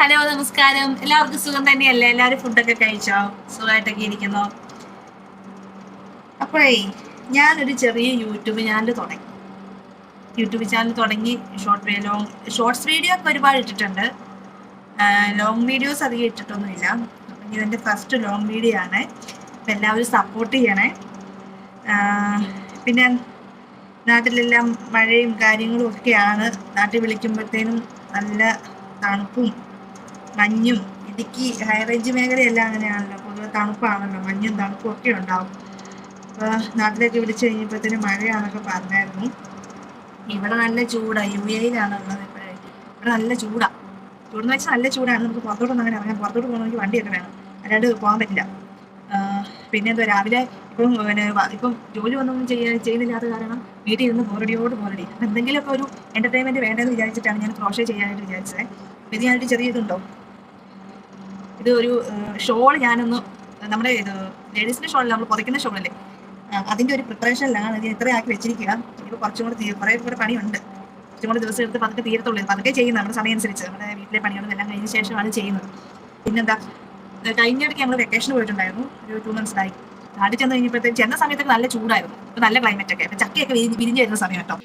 Hello നമസ്കാരം. എല്ലാവർക്കും സുഖം തന്നെയല്ലേ? എല്ലാവരും ഫുഡൊക്കെ കഴിച്ചോ? സുഖമായിട്ടൊക്കെ ഇരിക്കുന്നോ? അപ്പോഴേ ഞാനൊരു ചെറിയ യൂട്യൂബ് ചാനൽ തുടങ്ങി. യൂട്യൂബ് ചാനൽ തുടങ്ങി ഷോർട്ട് ലോങ് ഷോർട്സ് വീഡിയോ ഒക്കെ ഒരുപാട് ഇട്ടിട്ടുണ്ട്. ലോങ് വീഡിയോസ് അധികം ഇട്ടിട്ടൊന്നുമില്ല. അപ്പം ഇതെന്റെ ഫസ്റ്റ് ലോങ് വീഡിയോ ആണ്. അപ്പം എല്ലാവരും സപ്പോർട്ട് ചെയ്യണേ. പിന്നെ നാട്ടിലെല്ലാം മഴയും കാര്യങ്ങളും ഒക്കെയാണ്. നാട്ടിൽ വിളിക്കുമ്പോഴത്തേനും നല്ല തണുപ്പും മഞ്ഞും ഇടുക്കി ഹൈ റേഞ്ച് മേഖലയെല്ലാം അങ്ങനെയാണല്ലോ. പൊതുവെ തണുപ്പാണല്ലോ മഞ്ഞും തണുപ്പും ഒക്കെ ഉണ്ടാവും. അപ്പോൾ നാട്ടിലേക്ക് വിളിച്ചു കഴിഞ്ഞപ്പോഴത്തേനും മഴയാണെന്നൊക്കെ പറഞ്ഞായിരുന്നു. ഇവിടെ നല്ല ചൂടാണ് യു എയിലാണ് ഉള്ളത് ഇപ്പോഴേ. ഇവിടെ നല്ല ചൂടാണ് ചൂടെന്ന് വെച്ചാൽ നല്ല ചൂടാണ്. നമുക്ക് പുറത്തോട്ടൊന്നും അങ്ങനെ ഇറങ്ങാൻ പുറത്തോട്ട് പോകണമെങ്കിൽ വണ്ടിയൊക്കെ വേണം. അല്ലാണ്ട് പോകാൻ പറ്റില്ല. ആ, പിന്നെ എന്താ രാവിലെ ഇപ്പം പിന്നെ ഇപ്പം ജോലി ഒന്നും ചെയ്യാൻ ചെയ്യുന്നില്ലാത്ത കാരണം വീട്ടിൽ ഇരുന്ന് ബോറടിയോട് ബോറടി. എന്തെങ്കിലുമൊക്കെ ഒരു എന്റർടൈൻമെന്റ് വേണ്ടതെന്ന് വിചാരിച്ചിട്ടാണ് ഞാൻ ക്രോഷേ ചെയ്യാനായിട്ട് വിചാരിച്ചത്. ഇതിനായിട്ട് ചെറിയ ഇതുണ്ടോ? ഇത് ഒരു ഷോൾ ഞാനൊന്ന് നമ്മുടെ ഇത് ലേഡീസിന്റെ ഷോളിൽ നമ്മൾ പുറയ്ക്കുന്ന ഷോളല്ലേ. അതിന്റെ ഒരു പ്രിപ്പറേഷനിലാണ് ഇത് ഇത്ര ആക്കി വെച്ചിരിക്കുക. ഇപ്പൊ കുറച്ചും കൂടെ കുറെ കൂടെ പണിയുണ്ട്. കുറച്ചും കൂടെ ദിവസം എടുത്ത് പതുക്കെ തീരത്തുള്ളൂ. പതുക്കെ ചെയ്യുന്നത് നമ്മുടെ സമയം അനുസരിച്ച് നമ്മുടെ വീട്ടിലെ പണികളും എല്ലാം കഴിഞ്ഞ ശേഷമാണ് ചെയ്യുന്നത്. പിന്നെന്താ കഴിഞ്ഞ ഇടയ്ക്ക് ഞങ്ങൾ വെക്കേഷൻ പോയിട്ടുണ്ടായിരുന്നു. ഒരു ടു മന്ത്സിലായി നാട്ടിൽ ചെന്ന് കഴിഞ്ഞപ്പോഴത്തേക്ക് ചെന്ന സമയത്തൊക്കെ നല്ല ചൂടായിരുന്നു. നല്ല ക്ലൈമറ്റ് ഒക്കെ. ചക്കയൊക്കെ വിരിഞ്ഞ് വിരിഞ്ഞ് വരുന്ന സമയം കേട്ടോ.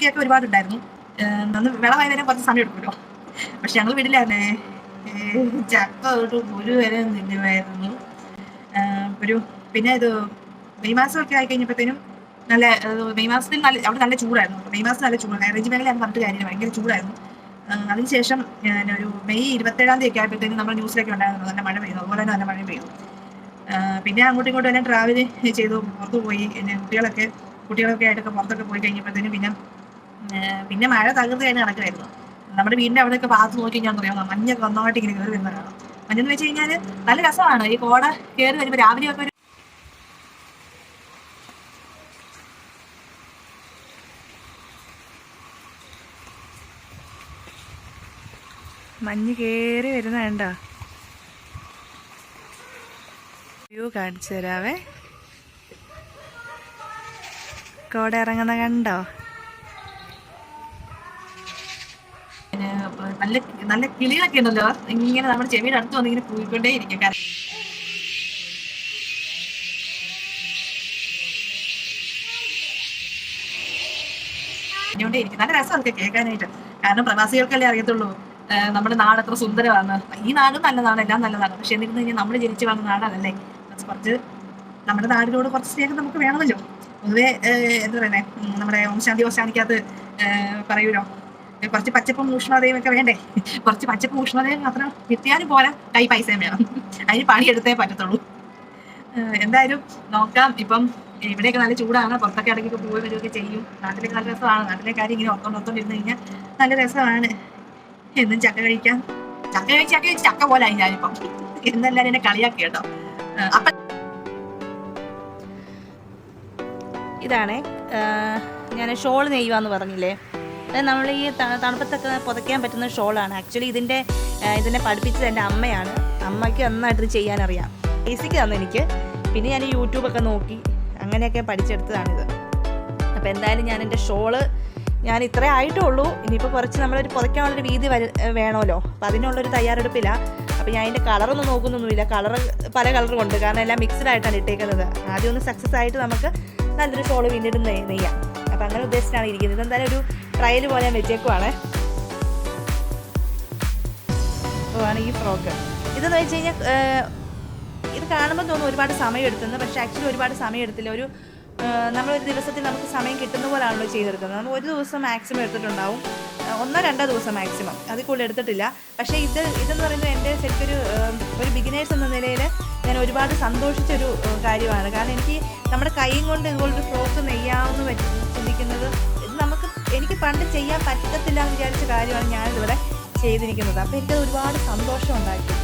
ചക്കയൊക്കെ ഒരുപാട് ഉണ്ടായിരുന്നു. അന്ന് വിളവായി വരാൻ കുറച്ച് സമയം എടുക്കുമല്ലോ. പക്ഷെ ഞങ്ങൾ വീട്ടിലായിരുന്നേ. ഏഹ് ചക്ക ഒരു ഒരു വരെ നിന്നുമായിരുന്നു ഒരു പിന്നെ ഇത് മെയ് മാസമൊക്കെ ആയി കഴിഞ്ഞപ്പോഴത്തേനും നല്ല മെയ് മാസത്തിൽ നല്ല അവിടെ നല്ല ചൂടായിരുന്നു. മെയ് മാസം നല്ല ചൂടാണ്. ഹൈറേഞ്ച് മേഖലയാണ് പറഞ്ഞിട്ട് കാര്യമില്ല. ഭയങ്കര ചൂടായിരുന്നു. അതിനുശേഷം ഒരു മെയ് ഇരുപത്തേഴാം തീയതി ഒക്കെ ആയപ്പോഴത്തേനും നമ്മൾ ന്യൂസിലൊക്കെ ഉണ്ടായിരുന്നു. നല്ല മഴ പെയ്തു. അതുപോലെ തന്നെ നല്ല മഴ പെയ്തു. പിന്നെ അങ്ങോട്ടും ഇങ്ങോട്ടും എല്ലാം ട്രാവൽ ചെയ്തു. പുറത്ത് പോയി. പിന്നെ കുട്ടികളൊക്കെ കുട്ടികളൊക്കെ ആയിട്ടൊക്കെ പുറത്തൊക്കെ പോയി കഴിഞ്ഞപ്പോഴത്തേനും പിന്നെ പിന്നെ മഴ കഴിഞ്ഞ് നടക്കുമായിരുന്നു നമ്മുടെ വീടിന്റെ അവിടെയൊക്കെ ഭാഗത്ത് നോക്കി ഞാൻ പറയാം മഞ്ഞൊക്കെ നന്നായിട്ട് ഇങ്ങനെ കയറി വരുന്ന കാണാം. മഞ്ഞെന്ന് വെച്ച് കഴിഞ്ഞാൽ നല്ല രസമാണ്. ഈ കോട കയറി വരുമ്പോൾ രാവിലെയൊക്കെ ഒരു മഞ്ഞ് കയറി വരുന്ന കണ്ടോ? വ്യൂ കാണിച്ചു തരാവേ. കോട ഇറങ്ങുന്ന കണ്ടോ? നല്ല നല്ല കിളികളൊക്കെ ഉണ്ടല്ലോ. ഇങ്ങനെ നമ്മുടെ ചെവിയുടെ അടുത്ത് വന്ന് ഇങ്ങനെ പോയിക്കൊണ്ടേ ഇരിക്കും കാരണം നല്ല രസം കേൾക്കാനായിട്ട്. കാരണം പ്രവാസികൾക്കല്ലേ അറിയത്തുള്ളൂ. നമ്മുടെ നാട് എത്ര സുന്ദരമാണ് ഈ നാടും നല്ലതാണ് എല്ലാം നല്ലതാണ്. പക്ഷെ എന്നിരുന്നു കഴിഞ്ഞാൽ നമ്മൾ ജനിച്ചു വന്ന നാടാണല്ലേ. കുറച്ച് നമ്മുടെ നാടിനോട് കുറച്ച് സ്നേഹം നമുക്ക് വേണമല്ലോ. പൊതുവെ എന്താ പറയുന്നത് നമ്മുടെ ഓം ശാന്തി ഓശാനിക്കകത്ത് പറയൂലോ കുറച്ച് പച്ചപ്പും ഊഷ്മതയും ഒക്കെ വേണ്ടേ? കുറച്ച് പച്ചപ്പും ഊഷ്മതയും മാത്രം കിട്ടിയാലും പോരാ. കൈ പൈസയും വേണം. അതിന് പണിയെടുത്തേ പറ്റത്തുള്ളൂ. എന്തായാലും നോക്കാം. ഇപ്പം ഇവിടെയൊക്കെ നല്ല ചൂടാണ്. പുറത്തൊക്കെ ഇടയ്ക്കൊക്കെ പോയി വരികയൊക്കെ ചെയ്യും. നാട്ടിലേക്ക് നല്ല രസമാണ്. നാട്ടിലെ കാര്യം ഇങ്ങനെ ഒത്തോണ്ട് ഒത്തോണ്ട് ഇരുന്ന് കഴിഞ്ഞാൽ നല്ല രസമാണ്. എന്നും ചക്ക കഴിക്കാം. ചക്ക കഴിച്ച് ചക്ക കഴിച്ച് ചക്ക പോലെ ആയി ഞാനിപ്പം എന്നല്ലാതെ എന്നെ കളിയാക്കി കേട്ടോ. അപ്പം ഇതാണ്. ഞാൻ ഷോൾ നെയ്യുവാന്ന് പറഞ്ഞില്ലേ? അത് നമ്മൾ ഈ തണുപ്പത്തൊക്കെ പുതയ്ക്കാൻ പറ്റുന്ന ഷോളാണ്. ആക്ച്വലി ഇതിന്റെ ഇതിനെ പഠിപ്പിച്ചത് എന്റെ അമ്മയാണ്. അമ്മയ്ക്ക് നന്നായിട്ട് ഇത് ചെയ്യാനറിയാം. ബേസിക് തന്നു എനിക്ക്. പിന്നെ ഞാൻ യൂട്യൂബൊക്കെ നോക്കി അങ്ങനെയൊക്കെ പഠിച്ചെടുത്തതാണിത്. അപ്പോൾ എന്തായാലും ഞാൻ എന്റെ ഷോൾ ഞാൻ ഇത്രേ ആയിട്ടേ ഉള്ളൂ ഇനിയിപ്പോൾ കുറച്ച് നമ്മളൊരു പുതയ്ക്കാനുള്ളൊരു വീതി വര വേണമല്ലോ. അപ്പം അതിനുള്ളൊരു തയ്യാറെടുപ്പില്ല. അപ്പോൾ ഞാൻ അതിന്റെ കളറൊന്നും നോക്കുന്നൊന്നുമില്ല. കളർ പല കളറും ഉണ്ട് കാരണം എല്ലാം മിക്സ്ഡ് ആയിട്ടാണ് ഇട്ടേക്കുന്നത്. ആദ്യം ഒന്ന് സക്സസ് ആയിട്ട് നമുക്ക് നല്ലൊരു ഷോൾ നെയ്- നെയ്യാം അപ്പോൾ അങ്ങനെ ഉദ്ദേശിച്ചാണ് ഇരിക്കുന്നത്. ഇതെന്തായാലും ഒരു ട്രയൽ പോലെ ഞാൻ വെച്ചേക്കുവാണ്. ആണ് ഈ ഫ്രോക്ക് ഇതെന്ന് വെച്ച് കഴിഞ്ഞാൽ ഇത് കാണുമ്പോൾ തോന്നും ഒരുപാട് സമയം എടുത്തെന്ന് പക്ഷേ ആക്ച്വലി ഒരുപാട് സമയം എടുത്തില്ല. ഒരു നമ്മളൊരു ദിവസത്തിൽ നമുക്ക് സമയം കിട്ടുന്ന പോലാണല്ലോ ചെയ്തെടുക്കുന്നത്. നമ്മൾ ഒരു ദിവസം മാക്സിമം എടുത്തിട്ടുണ്ടാവും. ഒന്നോ രണ്ടോ ദിവസം മാക്സിമം അതിൽ കൂടുതൽ എടുത്തിട്ടില്ല. പക്ഷേ ഇത് ഇതെന്ന് പറയുന്നത് എന്റെ ശരിക്കൊരു ഒരു ബിഗിനേഴ്സ് എന്ന നിലയിൽ ഞാൻ ഒരുപാട് സന്തോഷിച്ചൊരു കാര്യമാണ്. കാരണം എനിക്ക് നമ്മുടെ കൈയും കൊണ്ട് ഇതുപോലൊരു ഫ്രോക്ക് നെയ്യാമെന്ന് ചിന്തിക്കുന്നത് ഇത് നമുക്ക് എനിക്ക് പണ്ട് ചെയ്യാൻ പറ്റത്തില്ല എന്ന് വിചാരിച്ച കാര്യമാണ് ഞാനിതുവരെ ചെയ്തിരിക്കുന്നത്. അപ്പോൾ എനിക്കത് ഒരുപാട് സന്തോഷം ഉണ്ടാക്കി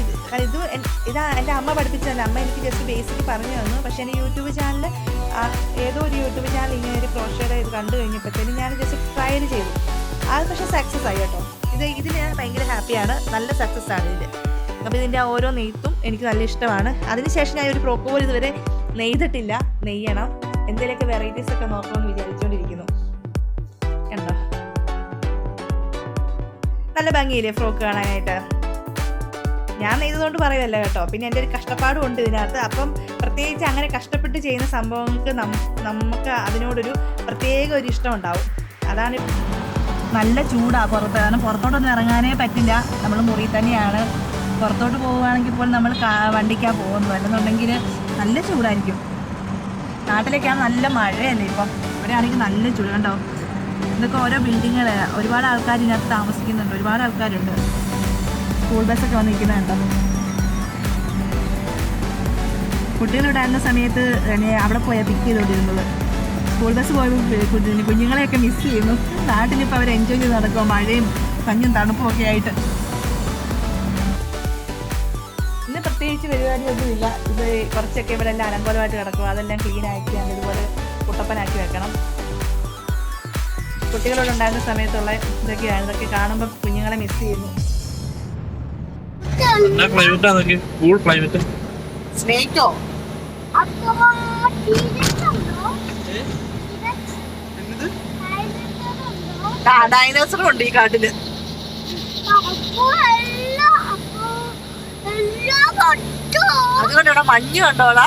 ഇത് ഇത് ഇതാ എന്റെ അമ്മ പഠിപ്പിച്ചതല്ല അമ്മ എനിക്ക് ജസ്റ്റ് ബേസിക് പറഞ്ഞു തന്നു. പക്ഷേ എന്റെ യൂട്യൂബ് ചാനൽ ഏതോ ഒരു യൂട്യൂബ് ചാനൽ ഇങ്ങനെ ഒരു ക്രോഷയുടെ ഇത് കണ്ടു കഴിഞ്ഞപ്പോഴത്തേനും ഞാൻ ജസ്റ്റ് ട്രയൽ ചെയ്തു. അത് പക്ഷേ സക്സസ് ആയി കേട്ടോ. ഇത് ഇതിൽ ഞാൻ ഭയങ്കര ഹാപ്പിയാണ് നല്ല സക്സസ് ആണ് ഇതിൽ അപ്പോൾ ഇതിന്റെ ഓരോ നെയ്ത്തും എനിക്ക് നല്ല ഇഷ്ടമാണ്. അതിനുശേഷം ഞാൻ ഒരു ഫ്രോക്ക് പോലും ഇതുവരെ നെയ്തിട്ടില്ല. നെയ്യണം. എന്തെങ്കിലുമൊക്കെ വെറൈറ്റീസ് ഒക്കെ നോക്കണമെന്ന് വിചാരിച്ചുകൊണ്ടിരിക്കുന്നു കണ്ടോ? നല്ല ഭംഗിയില്ലേ ഫ്രോക്ക് കാണാനായിട്ട്? ഞാൻ നെയ്തതുകൊണ്ട് പറയുമല്ല കേട്ടോ. പിന്നെ എന്റെ ഒരു കഷ്ടപ്പാടും ഉണ്ട് ഇതിനകത്ത്. അപ്പം പ്രത്യേകിച്ച് അങ്ങനെ കഷ്ടപ്പെട്ട് ചെയ്യുന്ന സംഭവങ്ങൾക്ക് നമുക്ക് അതിനോടൊരു പ്രത്യേക ഒരു ഇഷ്ടം ഉണ്ടാവും. അതാണ് നല്ല ചൂടാണ് പുറത്ത്. കാരണം പുറത്തോട്ടൊന്നും ഇറങ്ങാനേ പറ്റില്ല. നമ്മൾ മുറി തന്നെയാണ്. പുറത്തോട്ട് പോവുകയാണെങ്കിൽ ഇപ്പോൾ നമ്മൾ വണ്ടിക്കാ പോകുന്നത്. അല്ലെന്നുണ്ടെങ്കിൽ നല്ല ചൂടായിരിക്കും. നാട്ടിലേക്കാണ് നല്ല മഴയല്ലേ ഇപ്പം. ഇവിടെയാണെങ്കിൽ നല്ല ചൂട് കണ്ടോ ഇതൊക്കെ ഓരോ ബിൽഡിങ്ങുകൾ ഒരുപാട് ആൾക്കാർ ഇതിനകത്ത് താമസിക്കുന്നുണ്ട്. ഒരുപാട് ആൾക്കാരുണ്ട്. സ്കൂൾ ബസ്സൊക്കെ വന്ന് കുട്ടികൾ കുട്ടികളുണ്ടായിരുന്ന സമയത്ത് അവിടെ പോയാൽ പിക്ക് ചെയ്തുകൊണ്ടിരുന്നത്. സ്കൂൾ ബസ് പോയപ്പോൾ കുഞ്ഞു- കുഞ്ഞുങ്ങളെയൊക്കെ മിസ് ചെയ്യുന്നു. നാട്ടിലിപ്പോൾ അവർ എൻജോയ് ചെയ്ത് നടക്കുക മഴയും കഞ്ഞും തണുപ്പും ഒക്കെ ആയിട്ട്. പ്രത്യേകിച്ച് പരിപാടിയൊന്നും ഇല്ല ഇത് കുറച്ചൊക്കെ ഇവിടെ എല്ലാം അലങ്കോലമായിട്ട് കിടക്കും. അതെല്ലാം ക്ലീൻ ആക്കി ഞാൻ ഇതുപോലെ കുട്ടപ്പനാക്കി വെക്കണം. കുട്ടികളോട് ഉണ്ടായിരുന്ന സമയത്തുള്ള ഇതൊക്കെയാണ്. ഇതൊക്കെ കാണുമ്പോൾ കുഞ്ഞുങ്ങളെ മിസ് ചെയ്യുന്നു. സ്നേഹിക്കോ? ഡൈനോസറും ഉണ്ട് ഈ കാട്ടിൽ അപ്പോ എല്ലാം അപ്പോ എല്ലാം കണ്ടോ? അതുകൊണ്ട് ഇവിടെ മഞ്ഞ് കണ്ടോളാ